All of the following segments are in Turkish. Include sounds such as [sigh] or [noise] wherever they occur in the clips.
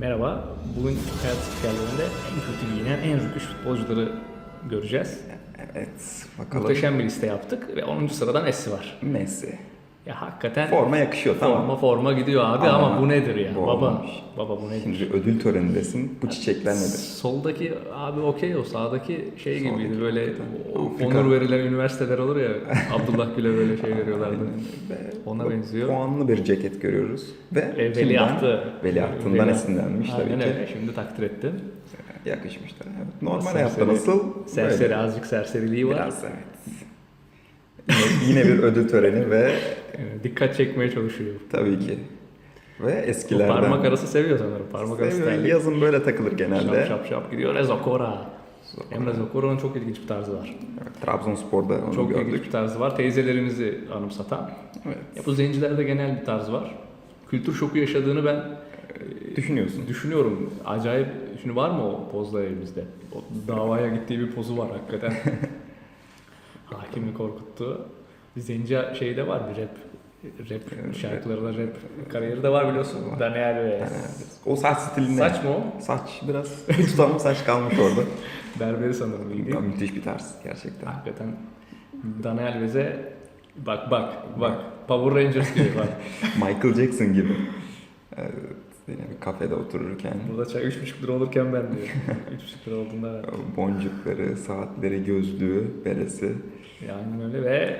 Merhaba, bugün hayat spikerlerinde en kötü giyinen, en rüküş futbolcuları göreceğiz. Evet bakalım. Muhteşem bir liste yaptık ve 10. sıradan Messi var. Messi. Ya hakikaten Forma yakışıyor tamam. forma forma gidiyor abi ama, Ama bu nedir ya? bu baba, olmamış. baba bu nedir? Şimdi ödül törenindesin. Bu çiçekler nedir? Soldaki abi okey o sağdaki şey gibiydi Soldaki böyle hakikaten. o- Afrika. onur verilen üniversiteler olur ya Abdullah Gül'e böyle şey veriyorlardı. Ve Ona benziyor. Puanlı bir ceket görüyoruz. Ve E, veliahtı. Veliahtından Veliaht. esinlenmiş tabii Aynen ki. öyle şimdi takdir ettim. Yakışmışlar. Evet. Normal Serseri- hayatta nasıl? Serseri Böyle. azıcık serseriliği var. Biraz evet. Yine, bir ödül töreni ve Dikkat çekmeye çalışıyor. tabii ki ve eskilerden. parmak arası seviyor sanırım. Parmak arası terlik. Yazın böyle takılır genelde. Şap şap şap gidiyor. Rezokora. Emre Zokora'nın çok ilginç bir tarzı var. Evet, Trabzonspor'da onu Çok gördük. ilginç bir tarzı var. Teyzelerimizi anımsatan. Evet. Ya bu zencilerde genel bir tarz var. Kültür şoku yaşadığını ben Düşünüyorsun. düşünüyorum. Acayip. Şimdi var mı o pozlar elimizde? O davaya gittiği bir pozu var hakikaten. [laughs] Hakimi korkuttu. Zenci şeyde var bir rap. Rap şarkıları da rap kariyeri de var biliyorsun. Daniel ve O saç stiline. Saç mı o? Saç biraz [laughs] tutamlı saç kalmış orada. Berberi sanırım ilgi. Ya, müthiş bir tarz gerçekten. Hakikaten Daniel Veze bak bak bak Power Rangers gibi bak. [laughs] Michael Jackson gibi. [laughs] Evet, yine bir kafede otururken Burada çay 3,5 lira olurken ben diyor. 3,5 [laughs] lira olduğunda boncukları, saatleri, gözlüğü, beresi. yani öyle ve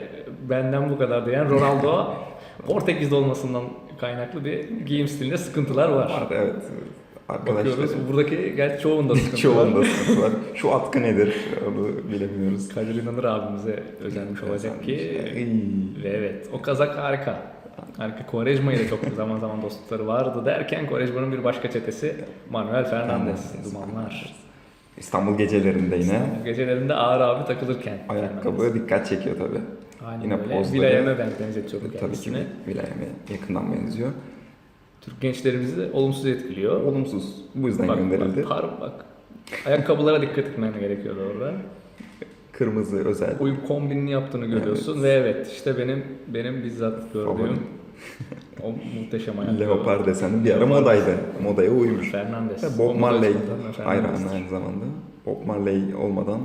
benden bu kadar diyen Ronaldo [laughs] Portekiz'de olmasından kaynaklı bir giyim stilinde sıkıntılar var. Vardı evet. Bakıyoruz Arkadaşlar buradaki gerçi çoğunda [laughs] sıkıntı var. çoğunda sıkıntı var. Şu atkı nedir? Onu bilemiyoruz. Kadir İnanır abimize özenmiş olacak ki ve evet o kazak harika. Harika. Quaresma ile çok zaman zaman dostlukları vardı derken Quaresma'nın bir başka çetesi Manuel Fernandes. Dumanlar. İstanbul gecelerinde yine Gecelerinde ağır abi takılırken. ayakkabı dikkat çekiyor tabii. Aynen Yine öyle. pozları- Vilayeme ben benzetiyorum Tabii ki kendisini. Vilayeme yakından benziyor. Türk gençlerimizi de olumsuz etkiliyor. Olumsuz. Bu yüzden Bak, gönderildi. bak, par- bak. Ayakkabılara dikkat etmen gerekiyordu orada. Kırmızı özel. Uyum kombinini yaptığını görüyorsun ve evet işte benim benim bizzat gördüğüm o muhteşem ayakkabı. Leopar deseni bir ara modaydı. Modaya uymuş. Fernandes. Bob Marley hayranı aynı zamanda. Bob Marley olmadan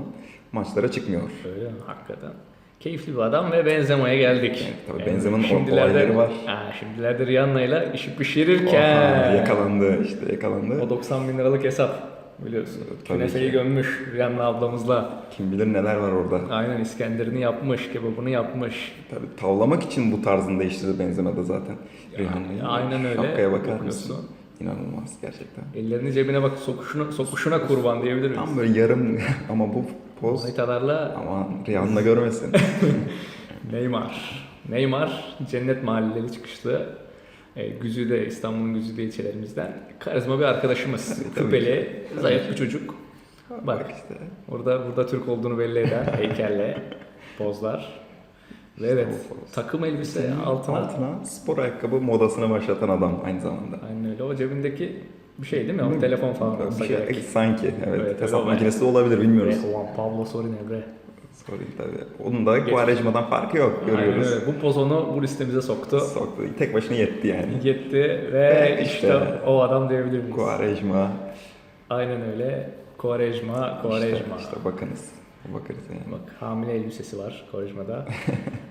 maçlara çıkmıyor. Öyle? Hakikaten. Keyifli bir adam ve Benzema'ya geldik. Evet, tabii Yani Benzema'nın olayları var. Ha, şimdilerde Rihanna'yla işi Oha, pişirirken. yakalandı işte yakalandı. O 90 bin liralık hesap biliyorsun. Ki. gömmüş Rihanna ablamızla. Kim bilir neler var orada. Aynen İskender'ini yapmış, kebabını yapmış. Tabii tavlamak için bu tarzını değiştirdi Benzema da zaten. Rihanna'yı. aynen öyle. Şapkaya bakar Bakıyorsun. mısın? İnanılmaz gerçekten. Ellerini cebine bak sokuşuna, sokuşuna kurban diyebilir miyiz? Tam böyle yarım [laughs] ama bu poz Haytalarla aman Rihanna görmesin. [laughs] Neymar. Neymar cennet mahalleleri çıkışlı. E, Güzide, İstanbul'un Güzide ilçelerimizden. Karizma bir arkadaşımız. [laughs] Küpeli, zayıf bir çocuk. Bak işte. Orada burada Türk olduğunu belli eden heykelle pozlar. Ve evet takım elbise altına, Altına spor ayakkabı modasına başlatan adam aynı zamanda. aynen öyle o cebindeki bir şey değil mi? O telefon falan Bir şey, sanki evet. Evet, Hesap makinesi de olabilir bilmiyoruz. Juan Pablo Sorin Emre. Sorayım tabii. Onun da Quaresma'dan farkı yok Aynen görüyoruz. öyle. Bu poz onu bu listemize soktu. Soktu. Tek başına yetti yani. Yetti ve Ve işte, işte o adam diyebilir miyiz? Quaresma. Aynen öyle. Quaresma, Quaresma. İşte, işte bakınız. Bakarız yani. Bak hamile elbisesi var Quaresma'da. [laughs]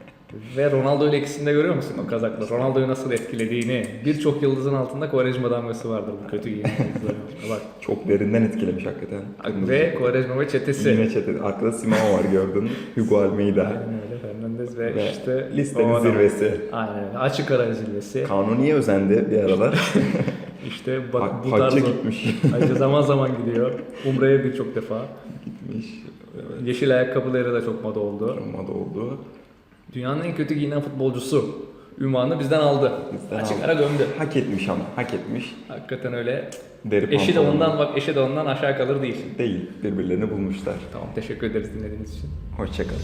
Ve Ronaldo ile ikisini de görüyor musun o kazakla? Ronaldo'yu nasıl etkilediğini. Birçok yıldızın altında Quaresma damgası vardır bu kötü altında. Bak. [laughs] Çok derinden etkilemiş hakikaten. Ve Quaresma ve çetesi. Yine çete. Arkada Simao var gördün. [laughs] Hugo Almeida. Aynen öyle Fernandez ve, Ve işte listenin zirvesi. Aynen. Açık ara zirvesi. Kanuni'ye özendi bir aralar. [laughs] İşte bak Ha- bu tarz gitmiş. Hacca zaman zaman gidiyor. Umre'ye birçok defa. gitmiş. Evet. Yeşil ayakkabıları da çok moda oldu. Moda oldu. Dünyanın en kötü giyinen futbolcusu ünvanını bizden aldı. Bizden Açık aldı. ara gömdü. Hak etmiş ama. Hak etmiş. Hakikaten öyle. Deri Eşi de ondan bak eşi de ondan aşağı kalır değil. Değil. Birbirlerini bulmuşlar. Tamam teşekkür ederiz dinlediğiniz için. Hoşçakalın.